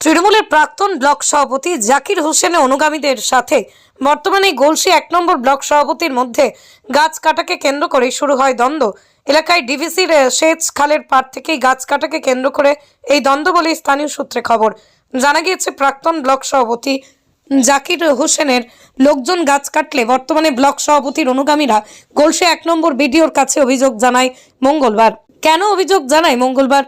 তৃণমূলের প্রাক্তন ব্লক সভাপতি জাকির হোসেনের অনুগামীদের সাথে বর্তমানে গোলসি এক নম্বর ব্লক সভাপতির মধ্যে গাছ কাটাকে কেন্দ্র করে শুরু হয় দ্বন্দ্ব। এলাকায় ডিভিসির সেচ খালের পার থেকেই গাছ কাটাকে কেন্দ্র করে এই দ্বন্দ্ব বলে স্থানীয় সূত্রে খবর। জানা গিয়েছে, প্রাক্তন ব্লক সভাপতি জাকির হোসেনের লোকজন গাছ কাটলে বর্তমানে ব্লক সভাপতির অনুগামীরা গোলসে এক নম্বর বিডিওর কাছে অভিযোগ জানায় মঙ্গলবার। কেন অভিযোগ জানায় মঙ্গলবার?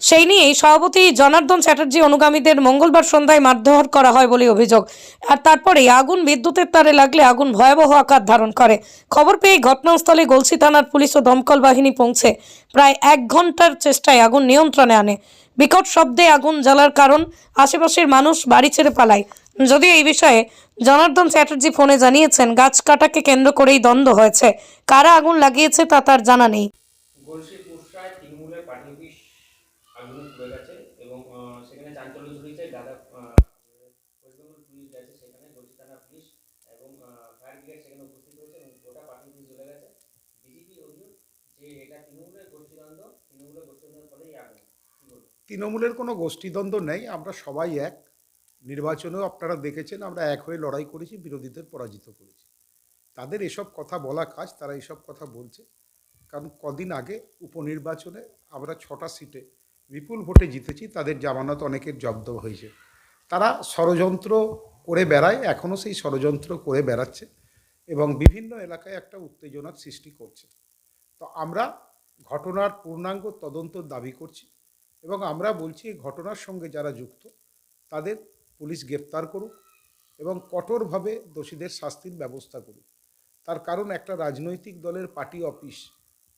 সেই নিয়েই সভাপতি জনার্দন চ্যাটার্জি অনুগামীদের মঙ্গলবার সন্ধ্যায় মারধর করা হয় বলে অভিযোগ। আর তারপরেই আগুন বিদ্যুতের তারে লাগলে আগুন ভয়াবহ আকার ধারণ করে। খবর পেয়ে ঘটনাস্থলে গলসি থানার পুলিশ ও দমকল বাহিনী পৌঁছে। প্রায় এক ঘণ্টার চেষ্টায় আগুন নিয়ন্ত্রণে আনে। বিকট শব্দে আগুন জ্বালার কারণ আশেপাশের মানুষ বাড়ি ছেড়ে পালায়। যদিও এই বিষয়ে জনার্দন চ্যাটার্জি ফোনে জানিয়েছেন, গাছ কাটাকে কেন্দ্র করেই দ্বন্দ্ব হয়েছে। কারা আগুন লাগিয়েছে তা তার জানা নেই গলসি পুরসায় তৃণমূলের পার্টি অফিস আগুনে পুড়ে গেছে এবং আহ, সেখানে ছড়িয়েছে গাদা ওয়েস্ট বেঙ্গল পুলিশ গেছে সেখানে গলসি থানা পুলিশ এবং ফায়ার ব্রিগেড সেখানে উপস্থিত হয়েছে এবং গোটা পার্টি অফিস জ্বলে গেছে। বিজেপি অভিযোগ যে এটা তৃণমূলের গোষ্ঠীদ্বন্দ্ব, তৃণমূলের গোষ্ঠীদ্বন্দ্বের ফলেই আগুন। তৃণমূলের কোনো গোষ্ঠীদ্বন্দ্ব নেই, আমরা সবাই এক। নির্বাচনেও আপনারা দেখেছেন, আমরা এক হয়ে লড়াই করেছি, বিরোধীদের পরাজিত করেছি। তাদের এসব কথা বলা কাজ, তারা এসব কথা বলছে। কারণ কদিন আগে উপনির্বাচনে আমরা ছটা সিটে বিপুল ভোটে জিতেছি, তাদের জামানত অনেকের জব্দ হয়েছে। তারা ষড়যন্ত্র করে বেড়ায় এখনও সেই ষড়যন্ত্র করে বেড়াচ্ছে এবং বিভিন্ন এলাকায় একটা উত্তেজনার সৃষ্টি করছে। তো আমরা ঘটনার পূর্ণাঙ্গ তদন্ত দাবি করছি এবং আমরা বলছি, এই ঘটনার সঙ্গে যারা যুক্ত, তাদের পুলিশ গ্রেপ্তার করুক এবং কঠোরভাবে দোষীদের শাস্তির ব্যবস্থা করুক। তার কারণ একটা রাজনৈতিক দলের পার্টি অফিস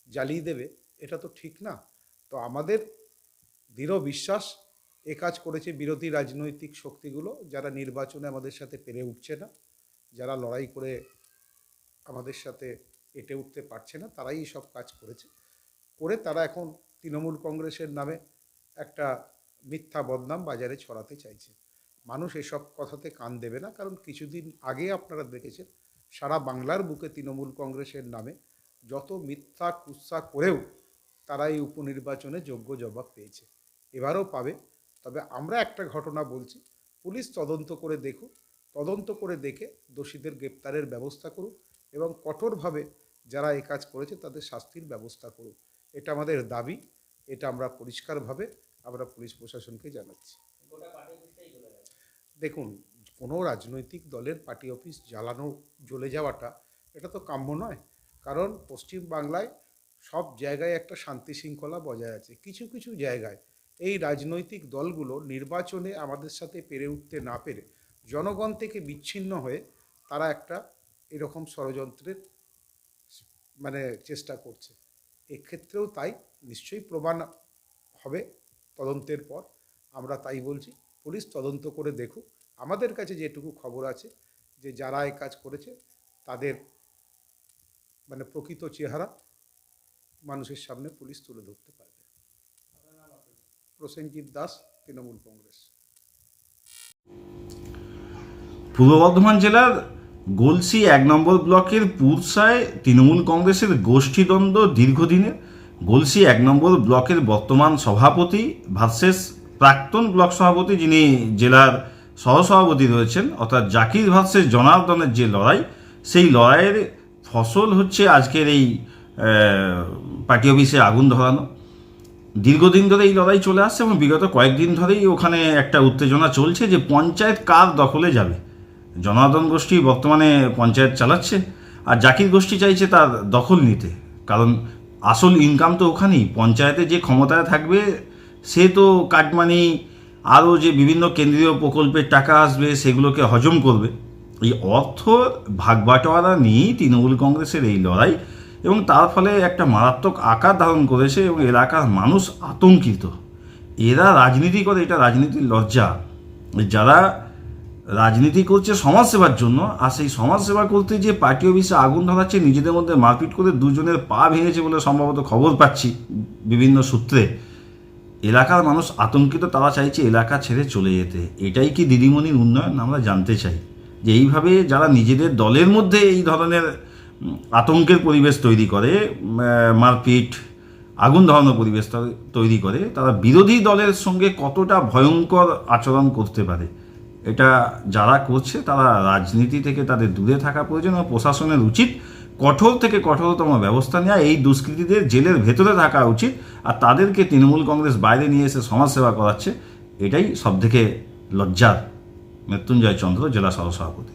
জ্বালিয়ে দেবে, এটা তো ঠিক না। তো আমাদের দৃঢ় বিশ্বাস এ কাজ করেছে বিরোধী রাজনৈতিক শক্তিগুলো, যারা নির্বাচনে আমাদের সাথে পেরে উঠছে না, যারা লড়াই করে আমাদের সাথে এটে উঠতে পারছে না, তারাই সব কাজ করেছে। করে তারা এখন তৃণমূল কংগ্রেসের নামে একটা মিথ্যা বদনাম বাজারে ছড়াতে চাইছে। মানুষ এসব কথাতে কান দেবে না, কারণ কিছুদিন আগে আপনারা দেখেছেন, সারা বাংলার বুকে তৃণমূল কংগ্রেসের নামে যত মিথ্যা কুৎসা করেও তারা এই উপনির্বাচনে যোগ্য জবাব পেয়েছে। এবারও পাবে। তবে আমরা একটা ঘটনা বলছি, পুলিশ তদন্ত করে দেখুক, তদন্ত করে দেখে দোষীদের গ্রেপ্তারের ব্যবস্থা করুক এবং কঠোরভাবে যারা এই কাজ করেছে তাদের শাস্তির ব্যবস্থা করুক। এটা আমাদের দাবি, এটা আমরা পরিষ্কারভাবে আমরা পুলিশ প্রশাসনকে জানাচ্ছি। দেখুন, কোনো রাজনৈতিক দলের পার্টি অফিস জ্বালানো, জ্বলে যাওয়াটা, এটা তো কাম্য নয়। কারণ পশ্চিম বাংলায় সব জায়গায় একটা শান্তি শৃঙ্খলা বজায় আছে। কিছু কিছু জায়গায় এই রাজনৈতিক দলগুলো নির্বাচনে আমাদের সাথে পেরে উঠতে না পেরে জনগণ থেকে বিচ্ছিন্ন হয়ে তারা একটা এরকম ষড়যন্ত্রের মানে চেষ্টা করছে। এক্ষেত্রেও তাই নিশ্চয়ই প্রমাণ হবে তদন্তের পর। আমরা তাই বলছি, পুলিশ তদন্ত করে দেখুক। আমাদের কাছে যেটুকু খবর আছে যে যারা এই কাজ করেছে, তাদের মানে প্রকৃত চেহারা মানুষের সামনে পুলিশ তুলে ধরতে পারবে। প্রসেনজিৎ দাস, তৃণমূল কংগ্রেস। পূর্ব বর্ধমান জেলার গোলসি এক নম্বর ব্লকের পুরসায় তৃণমূল কংগ্রেসের গোষ্ঠীদ্বন্দ্ব দীর্ঘদিনের। গোলসি এক নম্বর ব্লকের বর্তমান সভাপতি ভার্সেস প্রাক্তন ব্লক সভাপতি যিনি জেলার সহসভাপতি রয়েছেন, অর্থাৎ জাকির ভার্সেস জনার্দনের যে লড়াই, সেই লড়াইয়ের ফসল হচ্ছে আজকের এই পার্টি অফিসে আগুন ধরানো। দীর্ঘদিন ধরে এই লড়াই চলে আসছে এবং বিগত কয়েকদিন ধরেই ওখানে একটা উত্তেজনা চলছে যে পঞ্চায়েত কার দখলে যাবে। জনার্দন গোষ্ঠী বর্তমানে পঞ্চায়েত চালাচ্ছে আর জাকির গোষ্ঠী চাইছে তার দখল নিতে। কারণ আসল ইনকাম তো ওখানেই, পঞ্চায়েতে যে ক্ষমতায় থাকবে সে তো কাটমানি, আরও যে বিভিন্ন কেন্দ্রীয় প্রকল্পের টাকা আসবে সেগুলোকে হজম করবে। এই অর্থ ভাগ বাটোয়ারা নিয়েই তৃণমূল কংগ্রেসের এই লড়াই এবং তার ফলে একটা মারাত্মক আকার ধারণ করেছে এবং এলাকার মানুষ আতঙ্কিত। এরা রাজনীতি করে, এটা রাজনীতির লজ্জা। যারা রাজনীতি করছে সমাজসেবার জন্য, আর সেই সমাজসেবা করতে যে পার্টি অফিসে আগুন ধরাচ্ছে, নিজেদের মধ্যে মারপিট করে দুজনের পা ভেঙেছে বলে সম্ভবত খবর পাচ্ছি বিভিন্ন সূত্রে। এলাকার মানুষ আতঙ্কিত, তারা চাইছে এলাকা ছেড়ে চলে যেতে। এটাই কি দিদিমণির উন্নয়ন? আমরা জানতে চাই। যে এইভাবে যারা নিজেদের দলের মধ্যে এই ধরনের আতঙ্কের পরিবেশ তৈরি করে মারপিট, আগুন ধরানোর পরিবেশ তৈরি করে, তারা বিরোধী দলের সঙ্গে কতটা ভয়ঙ্কর আচরণ করতে পারে, এটা যারা করছে তারা রাজনীতি থেকে তাদের দূরে থাকা প্রয়োজন এবং প্রশাসনের উচিত কঠোর থেকে কঠোরতম ব্যবস্থা নেওয়া, এই দুষ্কৃতীদের জেলের ভেতরে থাকা উচিত আর তাদেরকে তৃণমূল কংগ্রেস বাইরে নিয়ে এসে সমাজসেবা করাচ্ছে, এটাই সবথেকে লজ্জার। মৃত্যুঞ্জয় চন্দ্র, জেলা সহসভাপতি।